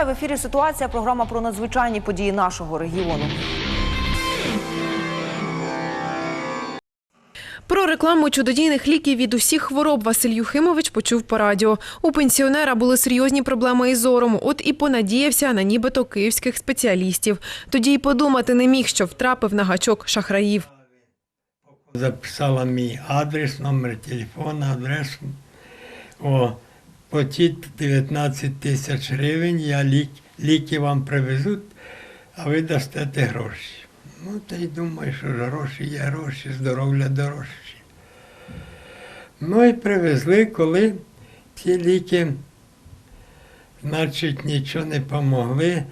Вітаю в ефірі. Ситуація. Програма про надзвичайні події нашого регіону. Про рекламу чудодійних ліків від усіх хвороб Василь Юхимович почув по радіо. У пенсіонера були серйозні проблеми із зором. От і понадіявся на нібито київських спеціалістів. Тоді й подумати не міг, що втрапив на гачок шахраїв. Записала мій адрес, номер телефона, адресу. О, платіть 19 тисяч гривень, я лік, ліки вам привезуть, а ви дастете гроші. Ну, та й думаю, що гроші є гроші, здоров'я дорожче. Ну і привезли, коли ці ліки, значить, нічого не помогли.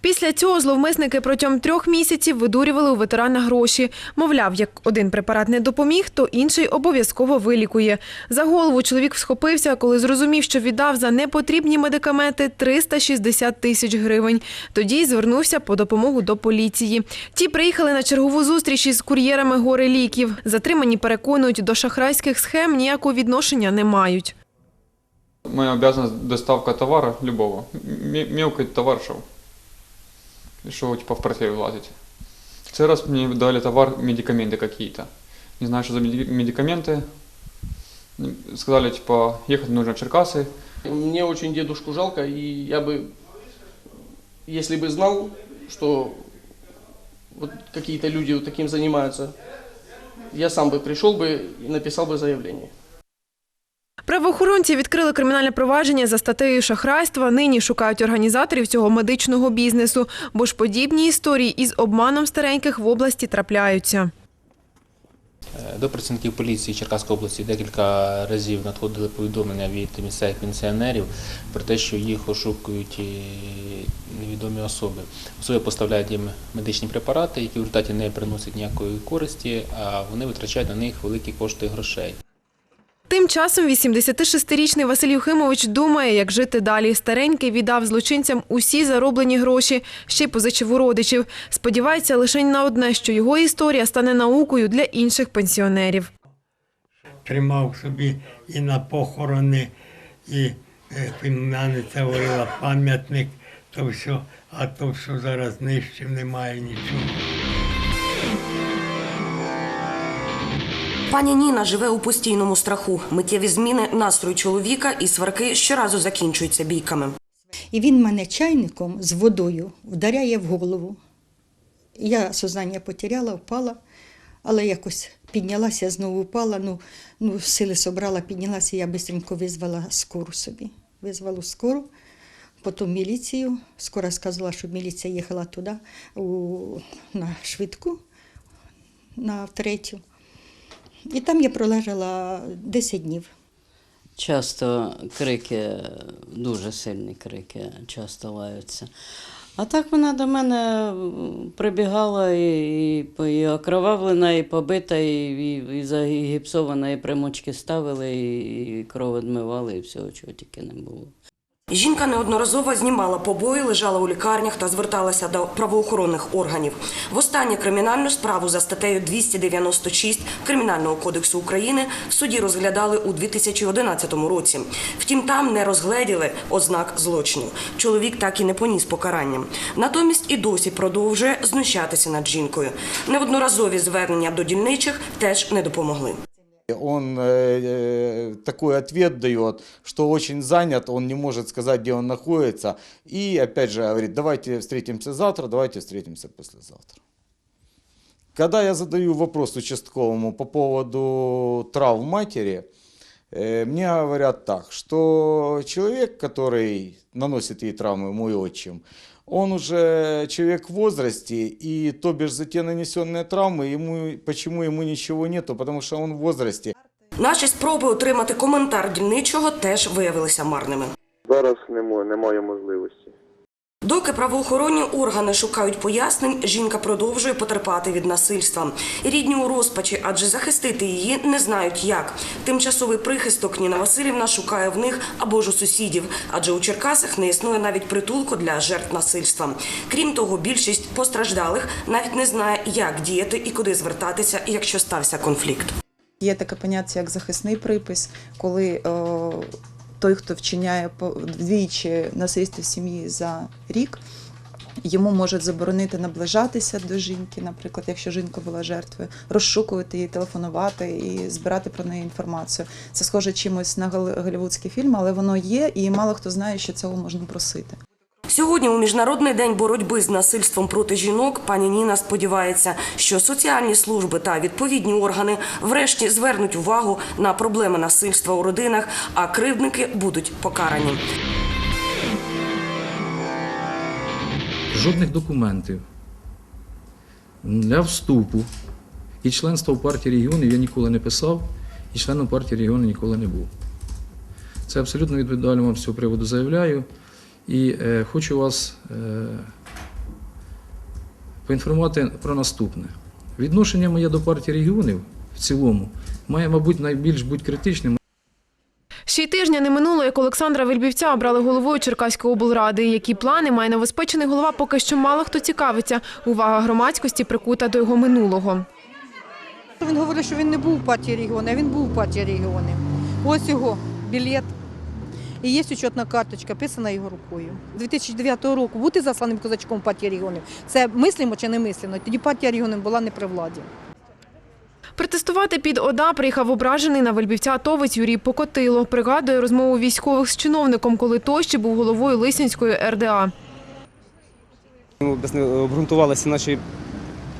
Після цього зловмисники протягом трьох місяців видурювали у ветерана гроші. Мовляв, як один препарат не допоміг, то інший обов'язково вилікує. За голову чоловік схопився, коли зрозумів, що віддав за непотрібні медикаменти 360 тисяч гривень. Тоді звернувся по допомогу до поліції. Ті приїхали на чергову зустріч із кур'єрами гори ліків. Затримані переконують, до шахрайських схем ніякого відношення не мають. Моя обязанность доставка товара любого. М- мелкий товар шел. Что типа в портфель влазить. Цей раз мне дали товар, медикаменты какие-то. Не знаю, что за меди- медикаменты. Сказали, типа, ехать нужно в Черкасы. Мне очень дедушку жалко, и я бы, если бы знал, что вот какие-то люди вот таким занимаются, я сам бы пришел бы и написал бы заявление. Правоохоронці відкрили кримінальне провадження за статтею шахрайства. Нині шукають організаторів цього медичного бізнесу, бо ж подібні історії із обманом стареньких в області трапляються. Е, До працівників поліції Черкаської області декілька разів надходили повідомлення від місцевих пенсіонерів про те, що їх ошукують невідомі особи. Особи поставляють їм медичні препарати, які в результаті не приносять ніякої користі, а вони витрачають на них великі кошти грошей. Тим часом 86-річний Василь Юхимович думає, як жити далі. Старенький віддав злочинцям усі зароблені гроші, ще й позичив у родичів. Сподівається лише на одне, що його історія стане наукою для інших пенсіонерів. тримав собі і на похорони, і е, племянниця говорила пам'ятник, то все, а то, що зараз нищив, немає нічого. Пані Ніна живе у постійному страху. Миттєві зміни настрою чоловіка і сварки щоразу закінчуються бійками. І він мене чайником з водою вдаряє в голову. Я сознання потеряла, впала, але якось піднялася, знову впала. Ну, ну сили собрала, піднялася, я швидко визвала скору собі. Визвала скору, потім міліцію. Скоро сказала, що міліція їхала туди, у, на швидку, на третю. І там я пролежала 10 днів. Часто крики, дуже сильні крики, часто лаються. А так вона до мене прибігала і, і, і окровавлена, і побита, і, і, і загіпсована, і примочки ставили, і, і кров відмивали, і всього, чого тільки не було. Жінка неодноразово знімала побої, лежала у лікарнях та зверталася до правоохоронних органів. Востаннє кримінальну справу за статтею 296 Кримінального кодексу України в суді розглядали у 2011 році. Втім, там не розгледіли ознак злочину. Чоловік так і не поніс покарання. Натомість і досі продовжує знущатися над жінкою. Неодноразові звернення до дільничих теж не допомогли. Он э, э, такой ответ дает, что очень занят, он не может сказать, где он находится. И опять же говорит, давайте встретимся завтра, давайте встретимся послезавтра. Когда я задаю вопрос участковому по поводу травм матери, э, мне говорят так, что человек, который наносит ей травмы, мой отчим, он уже человек в возрасте, и то бишь за те нанесенные травмы, ему, почему ему ничего нету, потому что он в возрасте. Наші спроби отримати коментар дільничого теж виявилися марними. Зараз немає, немає можливості. Доки правоохоронні органи шукають пояснень, жінка продовжує потерпати від насильства. Рідні у розпачі, адже захистити її не знають як. Тимчасовий прихисток Ніна Васильівна шукає в них або ж у сусідів, адже у Черкасах не існує навіть притулку для жертв насильства. Крім того, більшість постраждалих навіть не знає, як діяти і куди звертатися, якщо стався конфлікт. Є таке поняття, як захисний припис, коли е, той, хто вчиняє вдвічі насильство в сім'ї за рік, йому можуть заборонити наближатися до жінки, наприклад, якщо жінка була жертвою, розшукувати її, телефонувати і збирати про неї інформацію. Це схоже чимось на гол- голівудський фільм, але воно є, і мало хто знає, що цього можна просити. Сьогодні у міжнародний день боротьби з насильством проти жінок пані Ніна сподівається, що соціальні служби та відповідні органи врешті звернуть увагу на проблеми насильства у родинах, а кривдники будуть покарані. жодних документів для вступу і членства в партії регіонів я ніколи не писав, і членом партії регіонів ніколи не був. Це абсолютно відповідально вам з цього приводу заявляю. І е, хочу вас е, поінформувати про наступне. Відношення моє до партії регіонів в цілому має, мабуть, найбільш бути критичним. Ще й тижня не минуло, як Олександра Вельбівця обрали головою Черкаської облради. Які плани має новоспечений голова, поки що мало хто цікавиться. Увага громадськості прикута до його минулого. Він говорить, що він не був у партії регіону, а він був у партії регіонів. Ось його білет. І є учетна карточка, писана його рукою. 2009 року бути засланим козачком партії регіонів. Це мислимо чи не мислимо? Тоді партія регіонів була не при владі. Протестувати під ОДА приїхав ображений на Вельбівця атовець Юрій Покотило. Пригадує розмову військових з чиновником, коли той ще був головою Лисинської РДА. Ми обґрунтувалися наші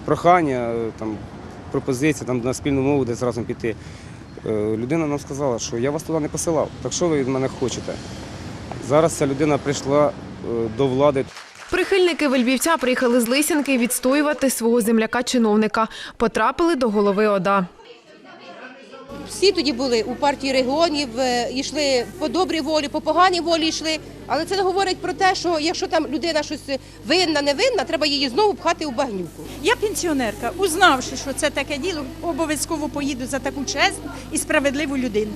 прохання, там, пропозиції там, на спільну мову десь разом піти. Е, Людина нам сказала, що я вас туди не посилав, так що ви від мене хочете? Зараз ця людина прийшла е, до влади. Прихильники Вельбівця приїхали з Лисянки відстоювати свого земляка-чиновника. Потрапили до голови ОДА. Всі тоді були у партії регіонів, е, йшли по добрій волі, по поганій волі йшли. Але це не говорить про те, що якщо там людина щось винна, не винна, треба її знову пхати у багнюку. Я пенсіонерка, узнавши, що це таке діло, обов'язково поїду за таку чесну і справедливу людину.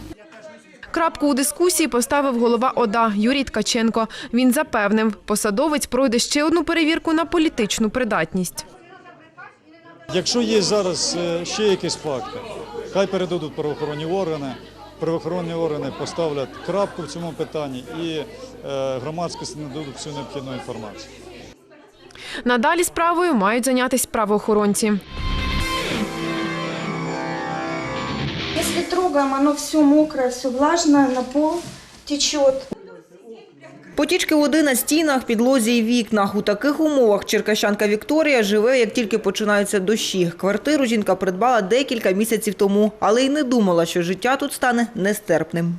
Крапку у дискусії поставив голова ОДА Юрій Ткаченко. Він запевнив, посадовець пройде ще одну перевірку на політичну придатність. Якщо є зараз е, ще якісь факти, хай передадуть правоохоронні органи. Правоохоронні органи поставлять крапку в цьому питанні і е, громадськості нададуть всю необхідну інформацію. Надалі справою мають зайнятися правоохоронці. Если трогаем, оно все мокрое, все влажное, на пол течет. Потічки води на стінах, підлозі і вікнах. У таких умовах черкащанка Вікторія живе, як тільки починаються дощі. Квартиру жінка придбала декілька місяців тому, але й не думала, що життя тут стане нестерпним.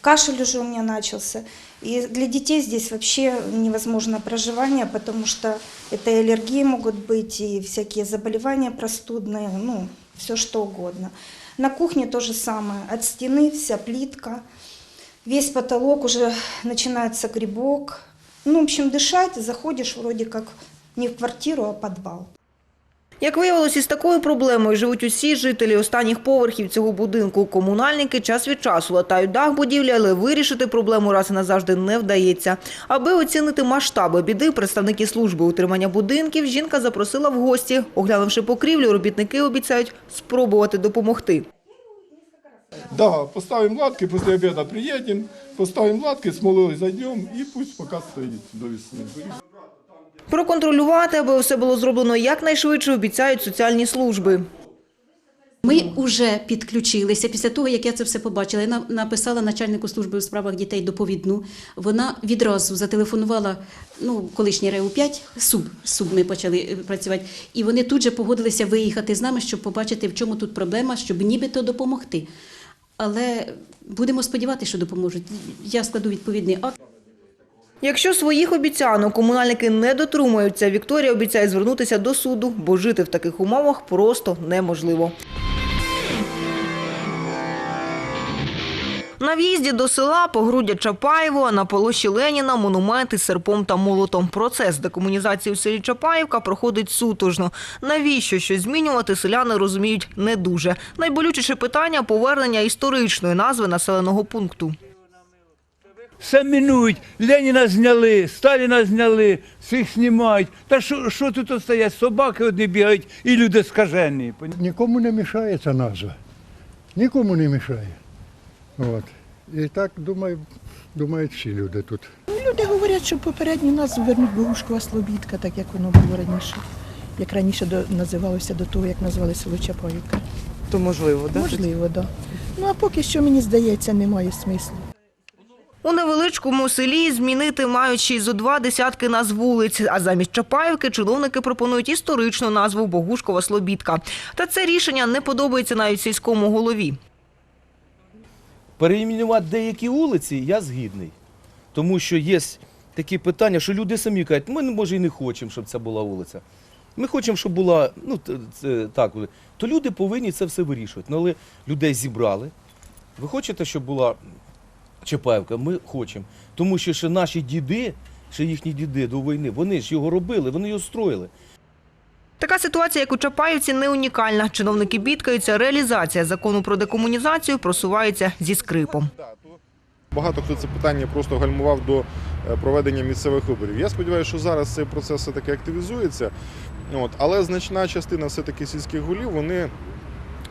Кашель уже у меня начался. И для детей здесь вообще невозможно проживание, потому что это и аллергии могут быть, и всякие заболевания простудные, ну, все что угодно. На кухне то же самое. От стены вся плитка, весь потолок уже начинается грибок. Ну, в общем, дышать заходишь вроде как не в квартиру, а в подвал. Як виявилось, із такою проблемою живуть усі жителі останніх поверхів цього будинку. Комунальники час від часу латають дах будівлі, але вирішити проблему раз і назавжди не вдається. Аби оцінити масштаби біди, представники служби утримання будинків жінка запросила в гості. Оглянувши покрівлю, робітники обіцяють спробувати допомогти. Да, поставим латки, после обеда приедем, поставим латки, смолой зайдем и пусть пока стоит до весны. Проконтролювати, аби все було зроблено якнайшвидше, обіцяють соціальні служби. Ми вже підключилися після того, як я це все побачила. Я написала начальнику служби у справах дітей доповідну. Вона відразу зателефонувала ну, колишній РЕУ 5 СУБ. СУБ ми почали е, працювати. І вони тут же погодилися виїхати з нами, щоб побачити, в чому тут проблема, щоб нібито допомогти. Але будемо сподіватися, що допоможуть. Я складу відповідний акт. Якщо своїх обіцянок комунальники не дотримуються, Вікторія обіцяє звернутися до суду, бо жити в таких умовах просто неможливо. На в'їзді до села Погруддя Чапаєво, а на площі Леніна монументи з серпом та молотом. Процес декомунізації у селі Чапаївка проходить сутужно. Навіщо щось змінювати, селяни розуміють не дуже. Найболючіше питання – повернення історичної назви населеного пункту. Все минують. Леніна зняли, Сталіна зняли, всіх знімають. Та що, що тут стоять? Собаки одні бігають і люди скажені. Нікому не мішає ця назва. Нікому не мішає. От. І так думаю, думають всі люди тут. Ну, Люди говорять, що попередню назву вернуть Богушкова Слобідка, так як воно було раніше. Як раніше до, називалося до того, як назвали село Чапаївка. То можливо, так? Можливо, так. Да. Ну а поки що, мені здається, немає смислу. У невеличкому селі змінити мають ще й зо два десятки назв вулиць, а замість Чапаївки чиновники пропонують історичну назву Богушкова Слобідка. Та це рішення не подобається навіть сільському голові. Переіменувати деякі вулиці я згідний. Тому що є такі питання, що люди самі кажуть, ми може і не хочемо, щоб це була вулиця. Ми хочемо, щоб була, ну це, так, то люди повинні це все вирішувати. Ну, але людей зібрали. Ви хочете, щоб була Чапаївка? Ми хочемо. Тому що ще наші діди, ще їхні діди до війни, вони ж його робили, вони його строїли. Така ситуація, як у Чапаївці, не унікальна. Чиновники бідкаються, реалізація закону про декомунізацію просувається зі скрипом. Багато хто це питання просто гальмував до е, проведення місцевих виборів. Я сподіваюся, що зараз цей процес все-таки активізується. От, але значна частина все-таки сільських голів, вони,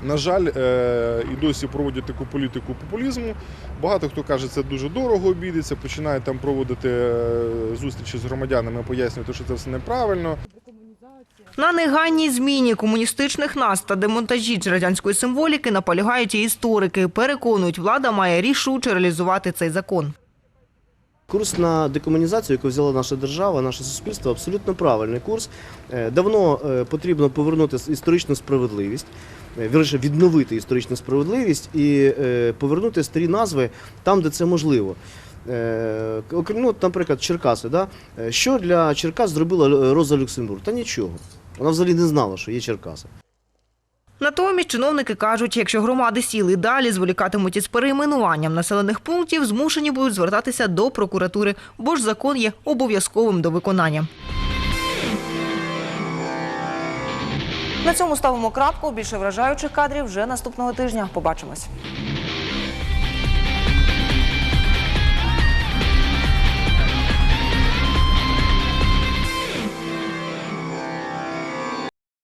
на жаль, е, і досі проводять таку політику популізму. Багато хто каже, це дуже дорого обійдеться, починає там проводити е, зустрічі з громадянами, пояснювати, що це все неправильно. На негайній зміні комуністичних назв та демонтажі радянської символіки наполягають і історики. Переконують, влада має рішуче реалізувати цей закон. Курс на декомунізацію, яку взяла наша держава, наше суспільство, абсолютно правильний курс. Е, Давно е, потрібно повернути історичну справедливість, е, вірніше відновити історичну справедливість і повернути старі назви там, де це можливо. Окрім, ну, наприклад, Черкаси. Да? Що для Черкас зробила Роза Люксембург? Та нічого. Вона взагалі не знала, що є Черкаси. Натомість чиновники кажуть, якщо громади сіли далі зволікатимуть із перейменуванням населених пунктів, змушені будуть звертатися до прокуратури, бо ж закон є обов'язковим до виконання. На цьому ставимо крапку. Більше вражаючих кадрів вже наступного тижня. Побачимось.